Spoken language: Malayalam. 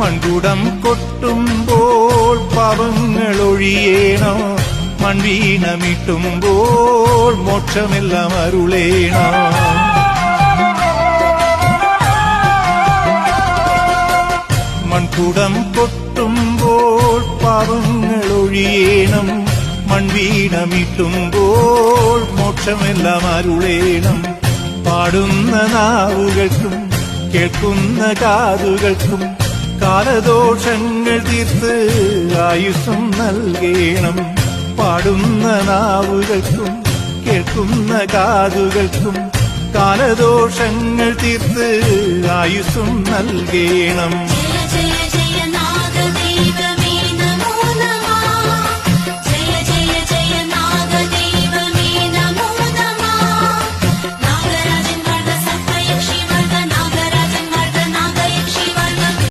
മൺകുടം കൊട്ടുമ്പോൾ പാപങ്ങൾ ഒഴിയേണോ മൺവീണമിട്ടുമ്പോൾ മോക്ഷമെല്ലാം അരുളേണോ. മൺകുടം കൊട്ടുമ്പോൾ പാപങ്ങൾ ഒഴിയേണം മൺവീണമിട്ടുമ്പോൾ മോക്ഷമെല്ലാം അരുളേണം. പാടുന്ന നാവുകൾക്കും കേൾക്കുന്ന കാതുകൾക്കും കാലദോഷങ്ങൾ തീർത്ത് ആയുസ്സും നൽകേണം. പാടുന്ന നാവുകൾക്കും കേൾക്കുന്ന കാതുകൾക്കും കാലദോഷങ്ങൾ തീർത്ത് ആയുസ്സും നൽകേണം.